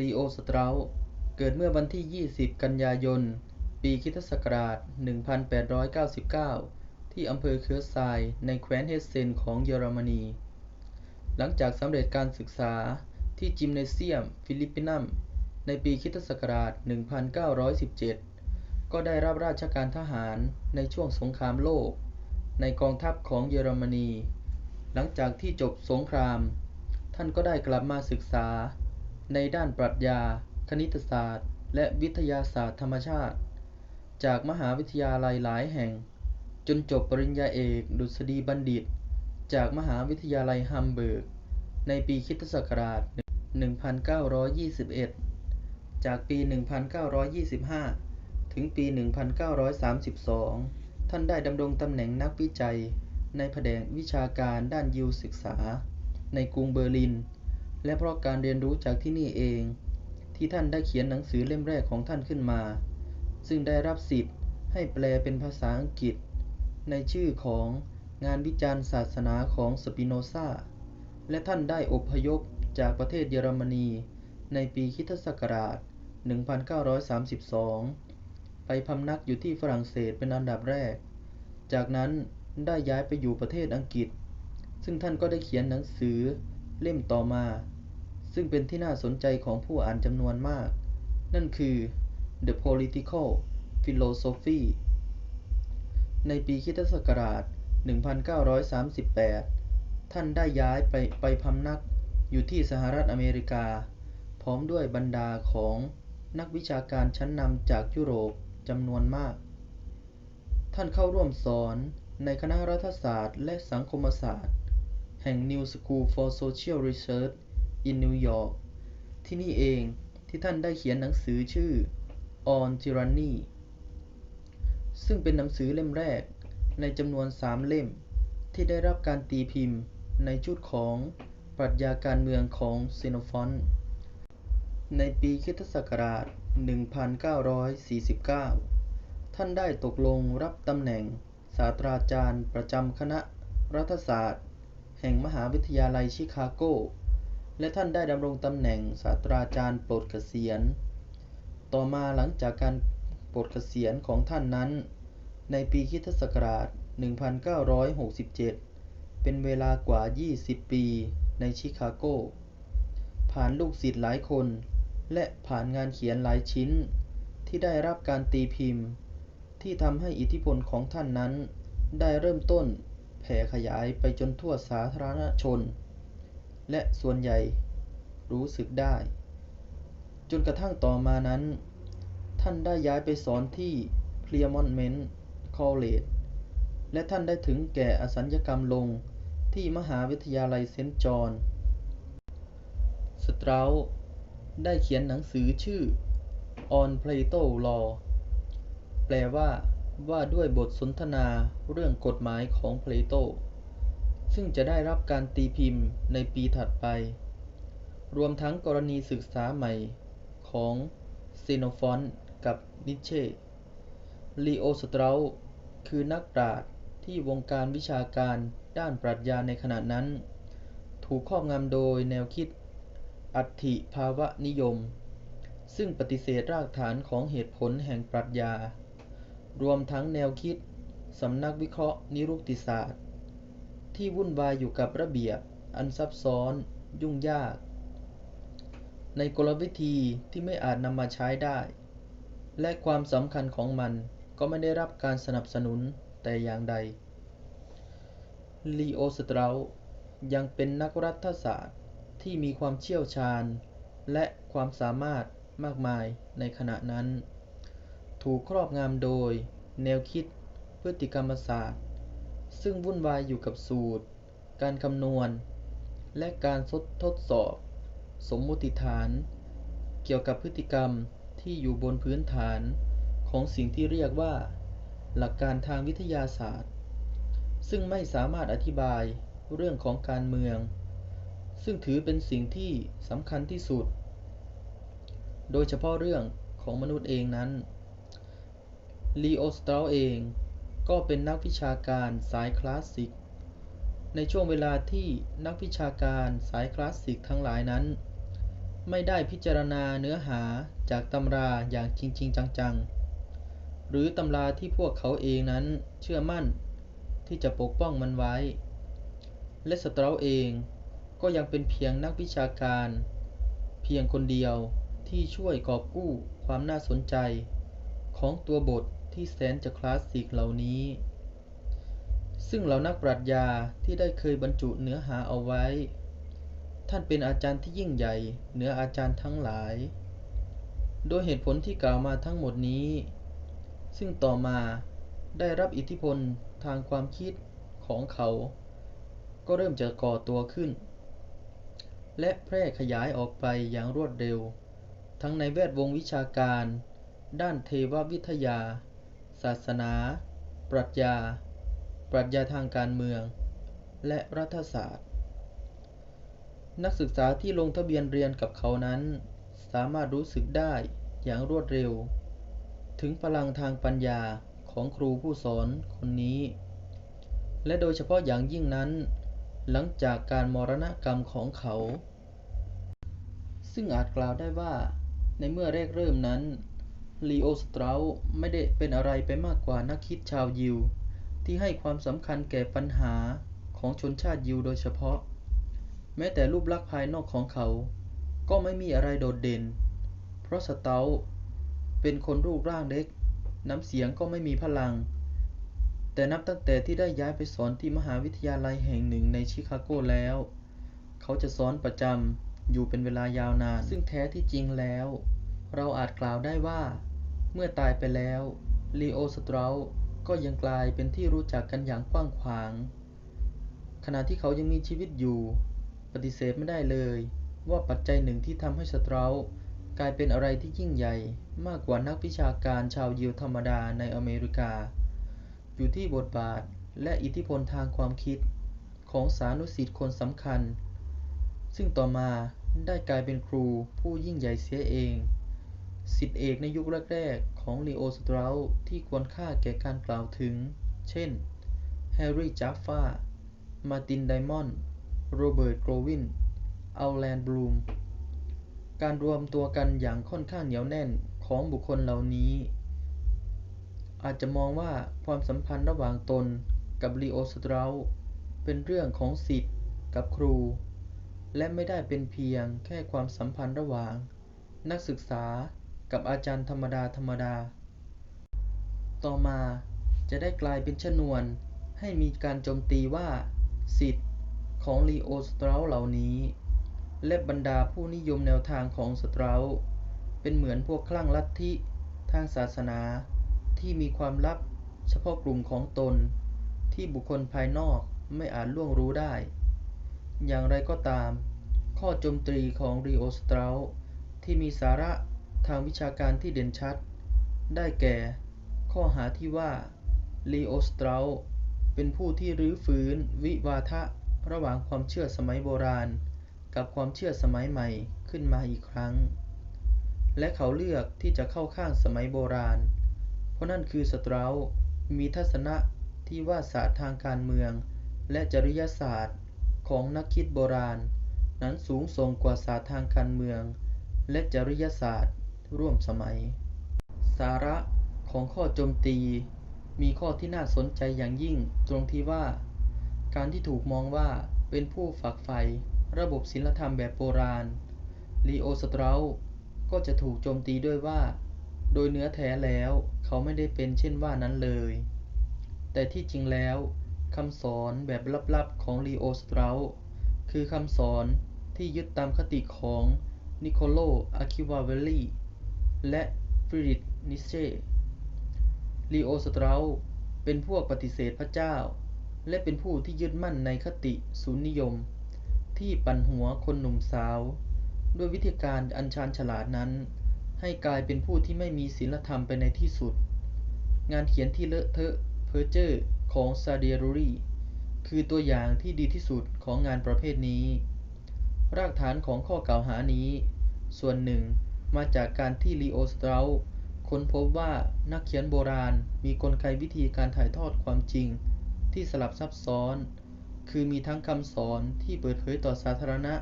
ลีโอ สเตราส์เกิดเมื่อวันที่ 20 กันยายน ปีคริสตศักราช1899 ที่อำเภอเคิร์ซไซในแคว้นเฮสเซนของเยอรมนี หลังจากสำเร็จการศึกษาที่จิมเนเซียม ฟิลิปปินัม ในปีคริสตศักราช1917 ก็ได้รับราชการทหารในช่วงสงครามโลก ในกองทัพของเยอรมนี หลังจากที่จบสงคราม ท่านก็ได้กลับมาศึกษา ในด้านปรัชญา คณิตศาสตร์ และวิทยาศาสตร์ธรรมชาติ จากมหาวิทยาลัยหลายแห่ง จนจบปริญญาเอก ดุษฎีบัณฑิต จากมหาวิทยาลัยฮัมเบิร์ก ในปีคิตศักราช 1921 จากปี 1925 ถึงปี 1932 ท่านได้ดำรงตำแหน่งนักวิจัย ในแผนกวิชาการด้านยิวศึกษา ในกรุงเบอร์ลิน และเพราะการเรียนรู้จากที่นี่เอง ที่ท่านได้เขียนหนังสือเล่มแรกของท่านขึ้นมา ซึ่งได้รับสิทธิ์ให้แปลเป็นภาษาอังกฤษ ในชื่อของงานวิจารณ์ศาสนาของสปิโนซาและท่านได้อพยพจากประเทศเยอรมนี ในปีคริสตศักราช 1932 ไปพำนักอยู่ที่ฝรั่งเศสเป็นอันดับแรก จากนั้นได้ย้ายไปอยู่ประเทศอังกฤษ ซึ่งท่านก็ได้เขียนหนังสือ เล่มต่อมา ซึ่งเป็นที่น่าสนใจของผู้อ่านจำนวนมาก นั่นคือ The Political Philosophy ในปีคริสตศักราช 1938 ท่านได้ย้ายไปไปพำนักอยู่ที่สหรัฐอเมริกา พร้อมด้วยบรรดาของนักวิชาการชั้นนำจากยุโรปจำนวนมาก ท่านเข้าร่วมสอนในคณะรัฐศาสตร์และสังคมศาสตร์ แห่ง New School for Social Research in New York ที่นี่เองที่ท่านได้เขียนหนังสือชื่อ On Tyranny ซึ่งเป็นหนังสือเล่มแรกในจำนวนสามเล่ม ที่ได้รับการตีพิมพ์ในชุดของปรัชญาการเมืองของเซโนฟอนในปีคริสตศักราช 1949 ท่านได้ตกลงรับตำแหน่งศาสตราจารย์ประจำคณะรัฐศาสตร์ แห่งมหาวิทยาลัยชิคาโก และท่านได้ดำรงตำแหน่งศาสตราจารย์โปรดเกษียณ ต่อมาหลังจากการปลดเกษียณของท่านนั้น ในปีคริสตศักราช 1967 เป็นเวลากว่า 20 ปีในชิคาโก ผ่านลูกศิษย์หลายคน และผ่านงานเขียนหลายชิ้น ที่ได้รับการตีพิมพ์ ที่ทำให้อิทธิพลของท่านนั้นได้เริ่มต้น ผ่ขยายไปจนทั่วสาธารณชน และส่วนใหญ่รู้สึกได้ จนกระทั่งต่อมานั้น ท่านได้ย้ายไปสอนที่ Claremont College และท่านได้ถึงแก่อสัญญกรรมลงที่มหาวิทยาลัยเซนต์จอห์นสเตรา์ได้เขียนหนังสือชื่อ On Plato Law แปลว่า ว่าด้วยบทสนทนาเรื่องกฎหมายของเพลโต ซึ่งจะได้รับการตีพิมพ์ในปีถัดไป รวมทั้งกรณีศึกษาใหม่ของเซโนฟอนกับนิเช่ลีโอสเตรา์คือนักปราชญ์ที่วงการวิชาการด้านปรัชญาในขณะนั้น ถูกครอบงำโดยแนวคิดอัตถิภาวะนิยม ซึ่งปฏิเสธรากฐานของเหตุผลแห่งปรัชญา รวมทั้งแนวคิดสำนักวิเคราะห์นิรุกติศาสตร์ ที่วุ่นวายอยู่กับระเบียบ อันซับซ้อน ยุ่งยาก ในกลวิธีที่ไม่อาจนำมาใช้ได้ และความสำคัญของมันก็ไม่ได้รับการสนับสนุนแต่อย่างใด ลีโอสเตราส์ยังเป็นนักรัฐศาสตร์ที่มีความเชี่ยวชาญ และความสามารถมากมายในขณะนั้น ถูกครอบงำโดย แนวคิดพฤติกรรมศาสตร์ ซึ่งวุ่นวายอยู่กับสูตร การคำนวณ และการทดสอบ สมมติฐาน เกี่ยวกับพฤติกรรมที่อยู่บนพื้นฐานของสิ่งที่เรียกว่า หลักการทางวิทยาศาสตร์ ซึ่งไม่สามารถอธิบายเรื่องของการเมือง ซึ่งถือเป็นสิ่งที่สำคัญที่สุด โดยเฉพาะเรื่องของมนุษย์เองนั้น ลีโอสเตราสเองก็เป็นนักวิชาการสายคลาสสิก ในช่วงเวลาที่นักวิชาการสายคลาสสิกทั้งหลายนั้น ไม่ได้พิจารณาเนื้อหาจากตำราอย่างจริงๆจังๆ หรือตำราที่พวกเขาเองนั้นเชื่อมั่นที่จะปกป้องมันไว้ และสตราเองก็ยังเป็นเพียงนักวิชาการ เพียงคนเดียวที่ช่วยกอบกู้ความน่าสนใจของตัวบท ที่แสนจะคลาสสิกเหล่านี้ ซึ่งเหล่านักปรัชญาที่ได้เคยบรรจุเนื้อหาเอาไว้ ท่านเป็นอาจารย์ที่ยิ่งใหญ่เหนืออาจารย์ทั้งหลาย โดยเหตุผลที่กล่าวมาทั้งหมดนี้ ซึ่งต่อมาได้รับอิทธิพลทางความคิดของเขา ก็เริ่มจะก่อตัวขึ้น และแพร่ขยายออกไปอย่างรวดเร็ว ทั้งในแวดวงวิชาการ ด้านเทววิทยา ศาสนา ปรัชญา ปรัชญาทางการเมือง และรัฐศาสตร์ นักศึกษาที่ลงทะเบียนเรียนกับเขานั้น สามารถรู้สึกได้อย่างรวดเร็ว ถึงพลังทางปัญญาของครูผู้สอนคนนี้ และโดยเฉพาะอย่างยิ่งนั้น หลังจากการมรณกรรมของเขา ซึ่งอาจกล่าวได้ว่าในเมื่อแรกเริ่มนั้น ลีโอ สตรา์ไม่ได้เป็นอะไรไปมากกว่านักคิดชาวยิว ที่ให้ความสำคัญแก่ปัญหาของชนชาติยิวโดยเฉพาะ แม้แต่รูปลักษณ์ภายนอกของเขา ก็ไม่มีอะไรโดดเด่น เพราะสตรา์เป็นคนรูปร่างเล็ก น้ำเสียงก็ไม่มีพลัง แต่นับตั้งแต่ที่ได้ย้ายไปสอนที่มหาวิทยาลัยแห่งหนึ่งในชิคาโกแล้ว เขาจะสอนประจำอยู่เป็นเวลายาวนาน ซึ่งแท้ที่จริงแล้ว เราอาจกล่าวได้ว่า เมื่อตายไปแล้ว ลีโอ สตรา์ก็ยังกลายเป็นที่รู้จักกันอย่างกว้างขวาง ขณะที่เขายังมีชีวิตอยู่ ปฏิเสธไม่ได้เลย ว่าปัจจัยหนึ่งที่ทำให้สตรา์กลายเป็นอะไรที่ยิ่งใหญ่มากกว่านักวิชาการชาวยิวธรรมดาในอเมริกา อยู่ที่บทบาทและอิทธิพลทางความคิดของสานุศิษย์คนสำคัญ ซึ่งต่อมาได้กลายเป็นครูผู้ยิ่งใหญ่เสียเอง ศิษย์เอกในยุคแรกๆ ของลีโอสตรา์ที่ควรค่าแก่การกล่าวถึง เช่น แฮร์รี่จัฟฟาร์มาตินไดมอนด์ โรเบิร์ตโกรวิน อัลแลนบลูม การรวมตัวกันอย่างค่อนข้างเหนียวแน่นของบุคคลเหล่านี้ อาจจะมองว่าความสัมพันธ์ระหว่างตนกับลีโอสตรา์เป็นเรื่องของศิษย์กับครู และไม่ได้เป็นเพียงแค่ความสัมพันธ์ระหว่าง นักศึกษา กับอาจารย์ธรรมดาๆต่อมาจะได้กลายเป็นชนวนให้มีการโจมตีว่าศิษย์ของลีโอสตรา์เหล่านี้ และบรรดาผู้นิยมแนวทางของสตรา์เป็นเหมือนพวกคลั่งลัทธิทางศาสนาที่มีความลับเฉพาะกลุ่มของตน ที่บุคคลภายนอกไม่อาจล่วงรู้ได้ อย่างไรก็ตาม ข้อโจมตีของลีโอสตรา์ที่มีสาระ ทางวิชาการที่เด่นชัด ได้แก่ ข้อหาที่ว่า ลีโอสตราเป็นผู้ที่รื้อฟื้นวิวาทะระหว่างความเชื่อสมัยโบราณ กับความเชื่อสมัยใหม่ขึ้นมาอีกครั้ง และเขาเลือกที่จะเข้าข้างสมัยโบราณ เพราะนั่นคือสตรามีทัศนะที่ว่าศาสตร์ทางการเมือง และจริยศาสตร์ของนักคิดโบราณ นั้นสูงส่งกว่าศาสตร์ทางการเมือง และจริยศาสตร์ ร่วมสมัย สาระของข้อโจมตี มีข้อที่น่าสนใจอย่างยิ่งตรงที่ว่า การที่ถูกมองว่าเป็นผู้ฝักใฝ่ระบบศีลธรรมแบบโบราณลีโอสตรา์ก็จะถูกโจมตีด้วยว่า โดยเนื้อแท้แล้วเขาไม่ได้เป็นเช่นว่านั้นเลย แต่ที่จริงแล้วคำสอนแบบลับๆของลีโอสตรา์คือคำสอนที่ยึดตามคติของนิโคโลอาคิวาเวลลี และฟรีดริช นิเช่ลีโอ สตรา์เป็นพวกปฏิเสธพระเจ้า และเป็นผู้ที่ยึดมั่นในคติศูนย์นิยม ที่ปั่นหัวคนหนุ่มสาว ด้วยวิธีการอันชาญฉลาดนั้น ให้กลายเป็นผู้ที่ไม่มีศีลธรรมไปในที่สุด งานเขียนที่เลอะเทอะเพ้อเจ้อของซาเดียรูรีคือตัวอย่างที่ดีที่สุดของงานประเภทนี้ รากฐานของข้อกล่าวหานี้ ส่วนหนึ่ง มาจากการที่ลีโอสตรา์ค้นพบว่านักเขียนโบราณมีกลไกวิธีการถ่ายทอดความจริงที่สลับซับซ้อน คือมีทั้งคำสอนที่เปิดเผยต่อสาธารณะ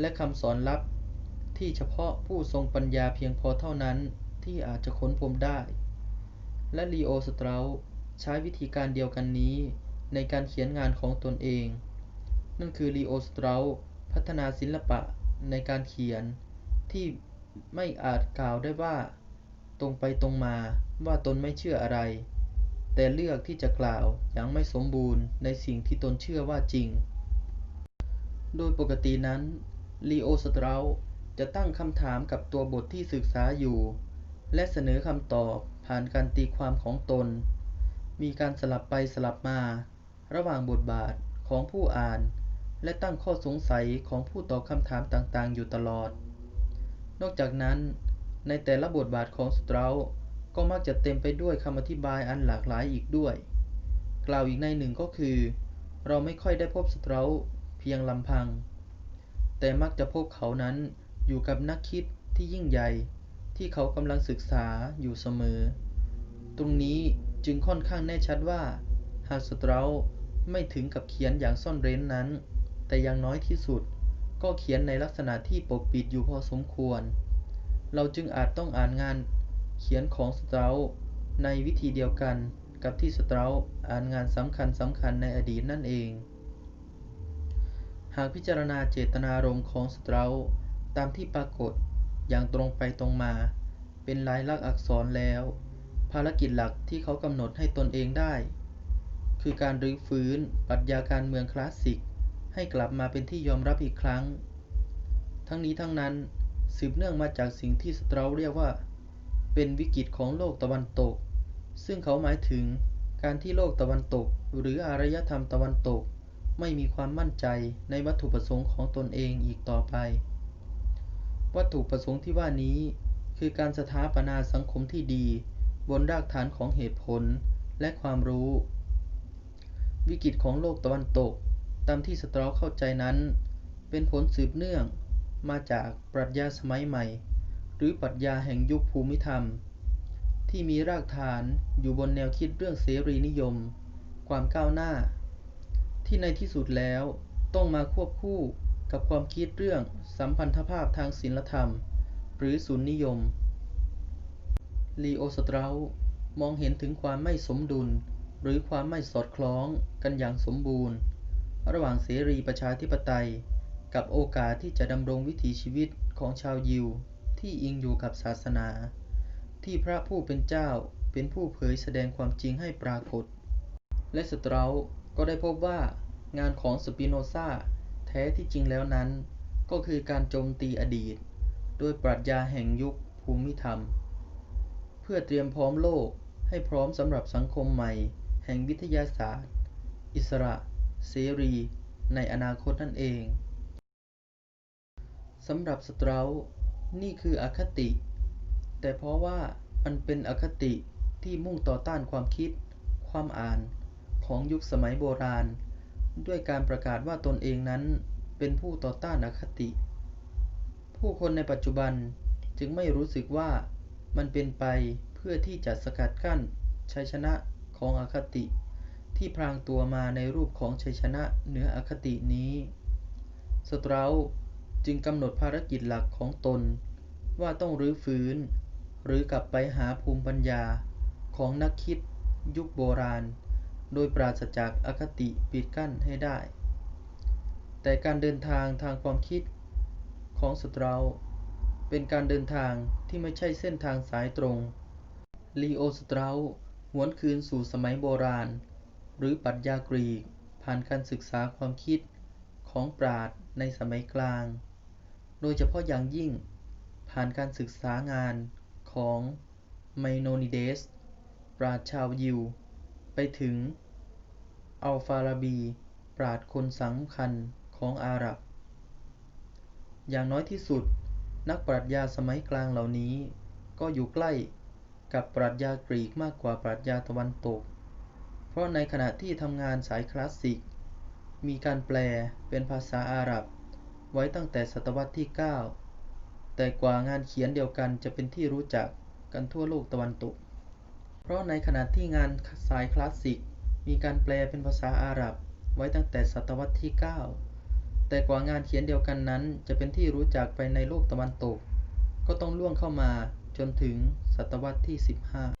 และคำสอนลับทที่เฉพาะผู้ทรงปัญญาเพียงพอเท่านั้นที่อาจจะค้นพบได้ และลีโอ สเตราส์ใช้วิธีการเดียวกันนี้ในการเขียนงานของตนเอง นั่นคือลีโอ สเตราส์พัฒนาศิลปะในการเขียนที่ ไม่อาจกล่าวได้ว่าตรงไปตรงมาว่าตนไม่เชื่ออะไร แต่เลือกที่จะกล่าวอย่างไม่สมบูรณ์ในสิ่งที่ตนเชื่อว่าจริง โดยปกตินั้นลีโอสเตรา์จะตั้งคำถามกับตัวบทที่ศึกษาอยู่ และเสนอคำตอบผ่านการตีความของตน มีการสลับไปสลับมา ระหว่างบทบาทของผู้อ่าน และตั้งข้อสงสัยของผู้ตอบคำถามต่างๆ อยู่ตลอด นอกจากนั้น ในแต่ละบทบาทของสเตรา์ก็มักจะเต็มไปด้วยคำอธิบายอันหลากหลายอีกด้วย กล่าวอีกในหนึ่งก็คือ เราไม่ค่อยได้พบสเตรา์เพียงลำพัง แต่มักจะพบเขานั้นอยู่กับนักคิดที่ยิ่งใหญ่ที่เขากำลังศึกษาอยู่เสมอ ตรงนี้จึงค่อนข้างแน่ชัดว่าหากสเตรา์ไม่ถึงกับเขียนอย่างซ่อนเร้นนั้น แต่อย่างน้อยที่สุด ก็เขียนในลักษณะที่ปกปิดอยู่พอสมควร เราจึงอาจต้องอ่านงานเขียนของสเตราส์ในวิธีเดียวกันกับที่สเตราส์อ่านงานสำคัญสำคัญในอดีตนั่นเอง หากพิจารณาเจตนารมณ์ของสเตราส์ตามที่ปรากฏอย่างตรงไปตรงมา เป็นลายลักษณ์อักษรแล้ว ภารกิจหลักที่เขากำหนดให้ตนเองได้ คือการรื้อฟื้นปรัชญาการเมืองคลาสสิก ให้กลับมาเป็นที่ยอมรับอีกครั้ง ทั้งนี้ทั้งนั้นสืบเนื่องมาจากสิ่งที่สเตราเรียกว่า เป็นวิกฤตของโลกตะวันตก ซึ่งเขาหมายถึงการที่โลกตะวันตก หรืออารยธรรมตะวันตก ไม่มีความมั่นใจในวัตถุประสงค์ของตนเองอีกต่อไป วัตถุประสงค์ที่ว่านี้ คือการสถาปนาสังคมที่ดี บนรากฐานของเหตุผลและความรู้ วิกฤตของโลกตะวันตก ตามที่สตราเข้าใจนั้น เป็นผลสืบเนื่องมาจากปรัชญาสมัยใหม่ หรือปรัชญาแห่งยุคภูมิธรรม ที่มีรากฐานอยู่บนแนวคิดเรื่องเสรีนิยม ความก้าวหน้า ที่ในที่สุดแล้วต้องมาควบคู่กับความคิดเรื่องสัมพันธภาพทางศีลธรรม หรือศูนย์นิยม ลีโอสตรามองเห็นถึงความไม่สมดุล หรือความไม่สอดคล้องกันอย่างสมบูรณ์ ระหว่างเสรีประชาธิปไตย กับโอกาสที่จะดำรงวิถีชีวิตของชาวยิวที่อิงอยู่กับศาสนา ที่พระผู้เป็นเจ้าเป็นผู้เผยแสดงความจริงให้ปรากฏ และสเตรา์ก็ได้พบว่างานของสปิโนซาแท้ที่จริงแล้วนั้น ก็คือการโจมตีอดีตโดยปรัชญาแห่งยุคภูมิธรรม เพื่อเตรียมพร้อมโลกให้พร้อมสำหรับสังคมใหม่ แห่งวิทยาศาสตร์ อิสระ เสรีในอนาคตนั่นเองสำหรับสเตรานี่คืออคติ แต่เพราะว่ามันเป็นอคติที่มุ่งต่อต้านความคิด ความอ่านของยุคสมัยโบราณ ด้วยการประกาศว่าตนเองนั้นเป็นผู้ต่อต้านอคติ ผู้คนในปัจจุบันจึงไม่รู้สึกว่ามันเป็นไปเพื่อที่จะสกัดกั้นชัยชนะของอคติ ที่พรางตัวมาในรูปของชัยชนะเหนืออคตินี้สเตรา์จึงกำหนดภารกิจหลักของตน ว่าต้องรื้อฟื้น หรือกลับไปหาภูมิปัญญาของนักคิดยุคโบราณ โดยปราศจากอคติปิดกั้นให้ได้ แต่การเดินทางทางความคิดของสเตรา์เป็นการเดินทางที่ไม่ใช่เส้นทางสายตรง ลีโอสเตรา์หวนคืนสู่สมัยโบราณ หรือปรัชญากรีก ผ่านการศึกษาความคิดของปราชญ์ในสมัยกลาง โดยเฉพาะอย่างยิ่ง ผ่านการศึกษางานของไมโนนิเดส ปราชญ์ชาวยิว ไปถึงอัลฟาราบี ปราชญ์คนสำคัญของอาหรับ อย่างน้อยที่สุด นักปรัชญาสมัยกลางเหล่านี้ ก็อยู่ใกล้กับปรัชญากรีกมากกว่าปรัชญาตะวันตก เพราะในขณะที่ทำงานสายคลาสสิก มีการแปลเป็นภาษาอาหรับ ไว้ตั้งแต่ศตวรรษที่ 9 แต่กว่างานเขียนเดียวกันจะเป็นที่รู้จักกันทั่วโลกตะวันตก เพราะในขณะที่งานสายคลาสสิก มีการแปลเป็นภาษาอาหรับ ไว้ตั้งแต่ศตวรรษที่ 9 แต่กว่างานเขียนเดียวกันนั้นจะเป็นที่รู้จักไปในโลกตะวันตก ก็ต้องล่วงเข้ามาจนถึงศตวรรษที่ 15